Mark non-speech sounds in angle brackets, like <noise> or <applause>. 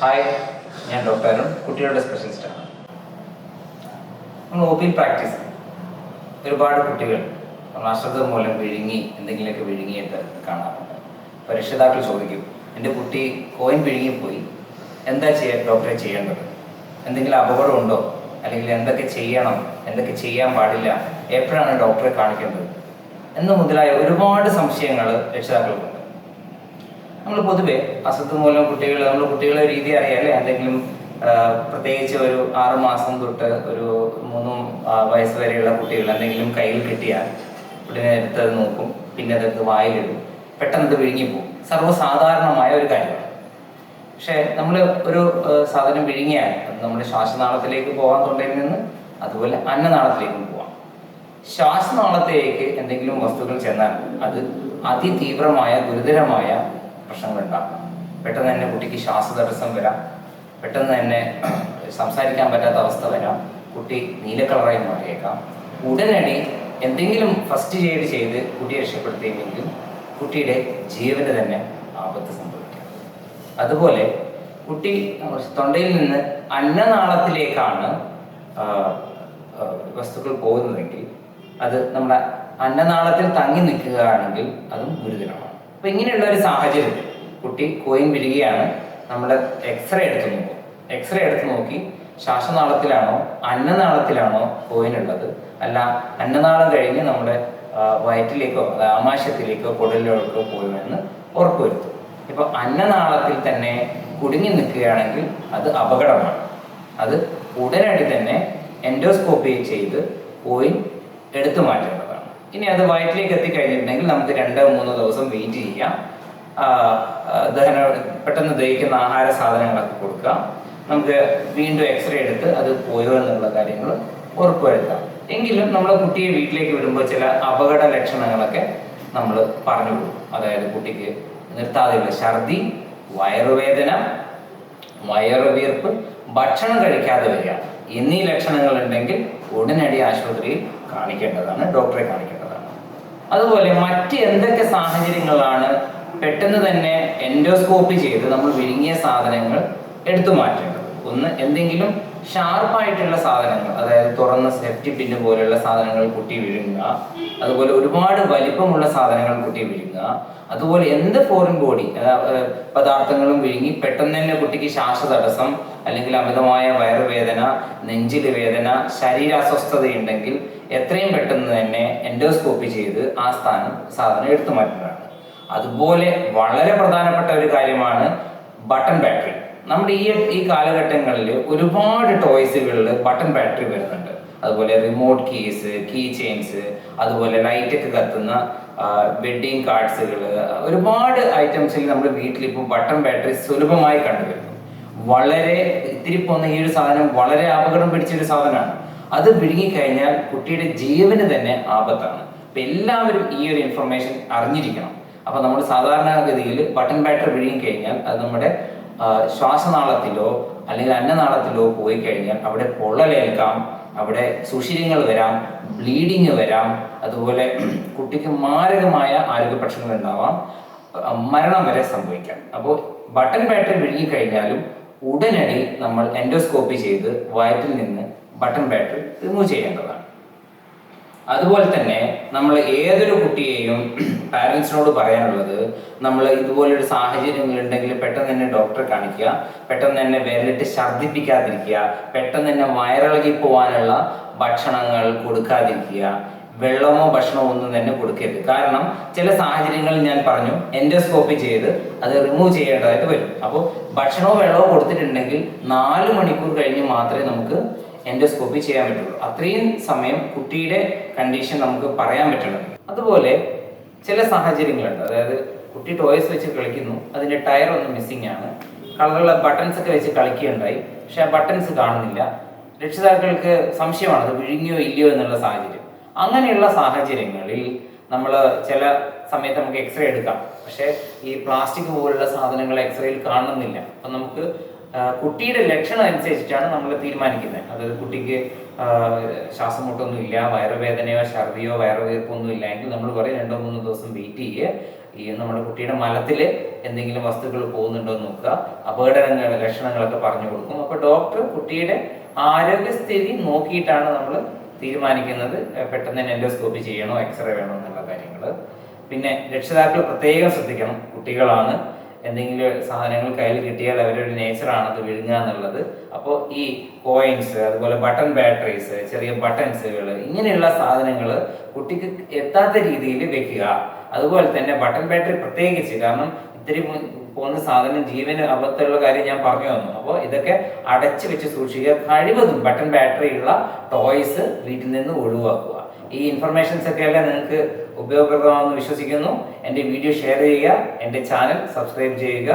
Hi ഞാൻ doctor Arun. കുട്ടികളുടെ സ്പെഷ്യലിസ്റ്റാണ് നമ്മൾ ഒ പി പ്രാക്ടീസ് ഒരുപാട് കുട്ടികൾ അശ്രദ്ധ മൂലം വിഴുങ്ങി എന്തെങ്കിലുമൊക്കെ വിഴുങ്ങിയിട്ട് കാണാറുണ്ട്. രക്ഷിതാക്കൾ ചോദിക്കും എന്റെ കുട്ടി കോയിൻ വിഴുങ്ങിപ്പോയി എന്താ ചെയ്യാൻ ഡോക്ടറെ ചെയ്യേണ്ടത്? എന്തെങ്കിലും അപകടമുണ്ടോ അല്ലെങ്കിൽ എന്തൊക്കെ ചെയ്യണം? എന്തൊക്കെ ചെയ്യാൻ പാടില്ല? എപ്പോഴാണ് ഡോക്ടറെ കാണിക്കേണ്ടത്? എന്ന് മുതലായ ഒരുപാട് സംശയങ്ങൾ രക്ഷിതാക്കൾക്കുണ്ട് നമ്മൾ പൊതുവെ അസുഖം മൂലം കുട്ടികൾ നമ്മൾ കുട്ടികളെ രീതി അറിയാല്ലേ? എന്തെങ്കിലും പ്രത്യേകിച്ച് ഒരു ആറ് മാസം തൊട്ട് ഒരു മൂന്ന് വയസ്സ് വരെയുള്ള കുട്ടികൾ എന്തെങ്കിലും കയ്യിൽ കിട്ടിയാൽ ഉടനെ എടുത്ത് നോക്കും. പിന്നെ അതെടുത്ത് വായിലിടും. പെട്ടെന്ന് അത് വിഴുങ്ങിപ്പോകും സർവസാധാരണമായ ഒരു കാര്യമാണ്. പക്ഷേ നമ്മൾ ഒരു സാധനം വിഴുങ്ങിയാൽ അത് നമ്മുടെ ശ്വാസനാളത്തിലേക്ക് പോകാൻ തൊണ്ടയിൽ നിന്ന് അതുപോലെ അന്നനാളത്തിലേക്കും പോവാം. ശ്വാസനാളത്തിലേക്ക് എന്തെങ്കിലും വസ്തുക്കൾ ചെന്നാൽ അത് അതിതീവ്രമായ ഗുരുതരമായ പ്രശ്നങ്ങൾ ഉണ്ടാക്കാം പെട്ടെന്ന് തന്നെ കുട്ടിക്ക് ശ്വാസതടസ്സം വരാം. പെട്ടെന്ന് തന്നെ സംസാരിക്കാൻ പറ്റാത്ത അവസ്ഥ വരാം. കുട്ടി നീല കളറായി മാറിയേക്കാം. ഉടനടി എന്തെങ്കിലും ഫസ്റ്റ് എയ്ഡ് ചെയ്ത് കുട്ടിയെ രക്ഷപ്പെടുത്തിയില്ലെങ്കിൽ കുട്ടിയുടെ ജീവന് തന്നെ ആപത്ത് സംഭവിക്കാം. അതുപോലെ കുട്ടി തൊണ്ടയിൽ നിന്ന് അന്നനാളത്തിലേക്കാണ് വസ്തുക്കൾ പോകുന്നതെങ്കിൽ അത് നമ്മുടെ അന്നനാളത്തിൽ തങ്ങി നിൽക്കുകയാണെങ്കിൽ അതും ഗുരുതരമാണ്. അപ്പൊ ഇങ്ങനെയുള്ള ഒരു സാഹചര്യം. കുട്ടി കോയിൻ വിഴുകയാണ് നമ്മൾ എക്സ്റേ എടുത്ത് നോക്കും. എക്സ്റേ എടുത്ത് നോക്കി ശ്വാസനാളത്തിലാണോ അന്നനാളത്തിലാണോ കോയിൻ ഉള്ളത്. അല്ല അന്നനാളം കഴിഞ്ഞ് നമ്മുടെ വയറ്റിലേക്കോ ആമാശയത്തിലേക്കോ കുടലിലേക്കോ പോയുമെന്ന് ഉറപ്പുവരുത്തും. ഇപ്പൊ അന്നനാളത്തിൽ തന്നെ കുടുങ്ങി നിൽക്കുകയാണെങ്കിൽ അത് അപകടമാണ്. അത് ഉടനടി തന്നെ എൻഡോസ്കോപ്പി ചെയ്ത് കോയിൻ എടുത്തു മാറ്റേണ്ടതാണ് ഇനി അത് വയറ്റിലേക്ക് എത്തിക്കഴിഞ്ഞിട്ടുണ്ടെങ്കിൽ നമുക്ക് രണ്ടോ മൂന്നോ ദിവസം വെയിറ്റ് ചെയ്യാം. ദഹന പെട്ടെന്ന് ദഹിക്കുന്ന ആഹാര സാധനങ്ങളൊക്കെ കൊടുക്കുക നമുക്ക് വീണ്ടും എക്സ്റേ എടുത്ത് അത് പോയോ എന്നുള്ള കാര്യങ്ങൾ ഉറപ്പുവരുത്താം. എങ്കിലും നമ്മൾ കുട്ടിയെ വീട്ടിലേക്ക് വിടുമ്പോൾ ചില അപകട ലക്ഷണങ്ങളൊക്കെ നമ്മൾ പറഞ്ഞു കൊടുക്കും. അതായത് കുട്ടിക്ക് നിർത്താതെയുള്ള ഛർദി വയറുവേദന വയറുവീർപ്പ് ഭക്ഷണം കഴിക്കാതെ വരിക. എന്നീ ലക്ഷണങ്ങൾ ഉണ്ടെങ്കിൽ ഉടനടി ആശുപത്രിയിൽ കാണിക്കേണ്ടതാണ്. ഡോക്ടറെ കാണിക്കേണ്ടതാണ് അതുപോലെ മറ്റ് എന്തൊക്കെ സാഹചര്യങ്ങളാണ് പെട്ടെന്ന് തന്നെ എൻഡോസ്കോപ്പി ചെയ്ത് നമ്മൾ വിഴുങ്ങിയ സാധനങ്ങൾ എടുത്തു മാറ്റേണ്ടത്? ഒന്ന് എന്തെങ്കിലും ഷാർപ്പായിട്ടുള്ള സാധനങ്ങൾ അതായത് തുറന്ന സെഫ്റ്റി പിന്ന് പോലെയുള്ള സാധനങ്ങൾ കുട്ടി വിഴുങ്ങുക അതുപോലെ ഒരുപാട് വലിപ്പമുള്ള സാധനങ്ങൾ കുട്ടി വിഴുങ്ങുക അതുപോലെ എന്ത് ഫോറിൻ ബോഡി പദാർത്ഥങ്ങളും വിഴുങ്ങി പെട്ടെന്ന് തന്നെ കുട്ടിക്ക് ശ്വാസ തടസ്സം അല്ലെങ്കിൽ അമിതമായ വയറുവേദന നെഞ്ചിൽ വേദന ശരീരാസ്വസ്ഥതയുണ്ടെങ്കിൽ എത്രയും പെട്ടെന്ന് തന്നെ എൻഡോസ്കോപ്പി ചെയ്ത് ആ സ്ഥാനം സാധനം എടുത്തു മാറ്റുന്നതാണ്. അതുപോലെ വളരെ പ്രധാനപ്പെട്ട ഒരു കാര്യമാണ് ബട്ടൺ ബാറ്ററി നമ്മുടെ ഈ ഈ കാലഘട്ടങ്ങളിൽ ഒരുപാട് ടോയ്സുകളിൽ ബട്ടൺ ബാറ്ററി വരുന്നുണ്ട്. അതുപോലെ റിമോട്ട് കീസ് കീ ചെയിൻസ് അതുപോലെ ലൈറ്റൊക്കെ കത്തുന്ന വെഡ്ഡിങ് കാർഡ്സുകൾ ഒരുപാട് ഐറ്റംസിൽ നമ്മുടെ വീട്ടിൽ ഇപ്പോൾ ബട്ടൺ ബാറ്ററി സുലഭമായി കണ്ടുവരുന്നു. വളരെ ഇത്തിരി പോകുന്ന ഈ ഒരു സാധനം വളരെ അപകടം പിടിച്ച ഒരു സാധനമാണ്. അത് വിഴുങ്ങിക്കഴിഞ്ഞാൽ കുട്ടിയുടെ ജീവന് തന്നെ ആപത്താണ്. അപ്പം എല്ലാവരും ഈ ഒരു ഇൻഫർമേഷൻ അറിഞ്ഞിരിക്കണം. അപ്പൊ നമ്മൾ സാധാരണഗതിയിൽ ബട്ടൺ ബാറ്ററി വിഴുങ്ങിക്കഴിഞ്ഞാൽ അത് നമ്മുടെ ശ്വാസനാളത്തിലോ അല്ലെങ്കിൽ അന്നനാളത്തിലോ പോയി കഴിഞ്ഞാൽ അവിടെ പൊള്ളലേൽക്കാം അവിടെ സുഷിരങ്ങൾ വരാം ബ്ലീഡിങ് വരാം അതുപോലെ <clears throat> കുട്ടിക്ക് മാരകമായ ആരോഗ്യ പ്രശ്നങ്ങൾ ഉണ്ടാവാം മരണം വരെ സംഭവിക്കാം. അപ്പോൾ ബട്ടൺ ബാറ്ററി വിഴുങ്ങിക്കഴിഞ്ഞാലും ഉടനടി നമ്മൾ എൻഡോസ്കോപ്പി ചെയ്ത് വയറ്റിൽ നിന്ന് ബട്ടൺ ബാറ്ററി റിമൂവ് ചെയ്യേണ്ടതാണ്. അതുപോലെ തന്നെ നമ്മൾ ഏതൊരു കുട്ടിയെയും <clears throat> പാരൻസിനോട് പറയാനുള്ളത് നമ്മൾ ഇതുപോലൊരു സാഹചര്യങ്ങൾ ഉണ്ടെങ്കിൽ പെട്ടെന്ന് തന്നെ ഡോക്ടറെ കാണിക്കുക പെട്ടെന്ന് തന്നെ വിരലിട്ട് ഛർദ്ദിപ്പിക്കാതിരിക്കുക പെട്ടെന്ന് തന്നെ വയറിളകി പോകാനുള്ള ഭക്ഷണങ്ങൾ കൊടുക്കാതിരിക്കുക. വെള്ളമോ ഭക്ഷണമോ ഒന്നും തന്നെ കൊടുക്കരുത്. കാരണം ചില സാഹചര്യങ്ങളിൽ ഞാൻ പറഞ്ഞു എൻഡോസ്കോപ്പി ചെയ്ത് അത് റിമൂവ് ചെയ്യേണ്ടതായിട്ട് വരും. അപ്പോൾ ഭക്ഷണമോ വെള്ളമോ കൊടുത്തിട്ടുണ്ടെങ്കിൽ നാല് മണിക്കൂർ കഴിഞ്ഞ് മാത്രമേ നമുക്ക് എൻഡോസ്കോപ്പി ചെയ്യാൻ പറ്റുള്ളൂ. അത്രയും സമയം കുട്ടിയുടെ കണ്ടീഷൻ നമുക്ക് പറയാൻ പറ്റണം. അതുപോലെ ചില സാഹചര്യങ്ങളുണ്ട്. അതായത് കുട്ടി ടോയ്സ് വെച്ച് കളിക്കുന്നു. അതിന്റെ ടയർ ഒന്ന് മിസ്സിംഗ് ആണ്. കളറുള്ള ബട്ടൺസ് ഒക്കെ വെച്ച് കളിക്കുകയുണ്ടായി. പക്ഷെ ആ ബട്ടൺസ് കാണുന്നില്ല. രക്ഷിതാക്കൾക്ക് സംശയമാണ് അത് വിഴുങ്ങിയോ ഇല്ലയോ എന്നുള്ള സാഹചര്യം. അങ്ങനെയുള്ള സാഹചര്യങ്ങളിൽ നമ്മൾ ചില സമയത്ത് നമുക്ക് എക്സ്റേ എടുക്കാം. പക്ഷേ ഈ പ്ലാസ്റ്റിക് പോലുള്ള സാധനങ്ങൾ എക്സ്റേയിൽ കാണുന്നില്ല. അപ്പം നമുക്ക് കുട്ടിയുടെ ലക്ഷണം അനുസരിച്ചിട്ടാണ് നമ്മൾ തീരുമാനിക്കുന്നത്. അതായത് കുട്ടിക്ക് ശ്വാസം മുട്ടൊന്നും ഇല്ല വയറുവേദനയോ ഛർദിയോ വയറുവീർപ്പോ ഒന്നും ഇല്ല എങ്കിൽ നമ്മൾ പറയും രണ്ടോ മൂന്നോ ദിവസം വെയിറ്റ് ചെയ്യുക ഈ നമ്മുടെ കുട്ടിയുടെ മലത്തിൽ എന്തെങ്കിലും വസ്തുക്കൾ പോകുന്നുണ്ടോ എന്ന് നോക്കുക. അപകടങ്ങൾ ലക്ഷണങ്ങളൊക്കെ പറഞ്ഞു കൊടുക്കും. അപ്പോൾ ഡോക്ടർ കുട്ടിയുടെ ആരോഗ്യസ്ഥിതി നോക്കിയിട്ടാണ് നമ്മൾ തീരുമാനിക്കുന്നത്. പെട്ടെന്ന് തന്നെ എൻഡോസ്കോപ്പി ചെയ്യണോ എക്സ്റേ വേണോ എന്നുള്ള കാര്യങ്ങൾ പിന്നെ രക്ഷിതാക്കൾ പ്രത്യേകം ശ്രദ്ധിക്കണം കുട്ടികളാണ്. എന്തെങ്കിലും സാധനങ്ങൾ കയ്യിൽ കിട്ടിയാൽ അവരുടെ അത് വിഴുങ്ങുക എന്നുള്ളത്. അപ്പോൾ ഈ കോയിൻസ് അതുപോലെ ബട്ടൺ ബാറ്ററീസ് ചെറിയ ബട്ടൺസുകൾ ഇങ്ങനെയുള്ള സാധനങ്ങൾ കുട്ടിക്ക് എത്താത്ത രീതിയിൽ വെക്കുക. അതുപോലെ തന്നെ ബട്ടൺ ബാറ്ററി പ്രത്യേകിച്ച് കാരണം ഇത്തിരി പോകുന്ന സാധനം ജീവന് അബദ്ധമുള്ള കാര്യം ഞാൻ പറഞ്ഞു തന്നു. അപ്പോൾ ഇതൊക്കെ അടച്ചു വെച്ച് സൂക്ഷിക്കുക. കഴിവതും ബട്ടൺ ബാറ്ററി ഉള്ള ടോയ്സ് വീട്ടിൽ നിന്ന് ഒഴിവാക്കുക. ഈ ഇൻഫർമേഷൻസ് ഒക്കെ അല്ലേ നിങ്ങൾക്ക് ഉപയോഗപ്രദമാണെന്ന് വിശ്വസിക്കുന്നു. എന്റെ വീഡിയോ ഷെയർ ചെയ്യുക എന്റെ ചാനൽ സബ്സ്ക്രൈബ് ചെയ്യുക.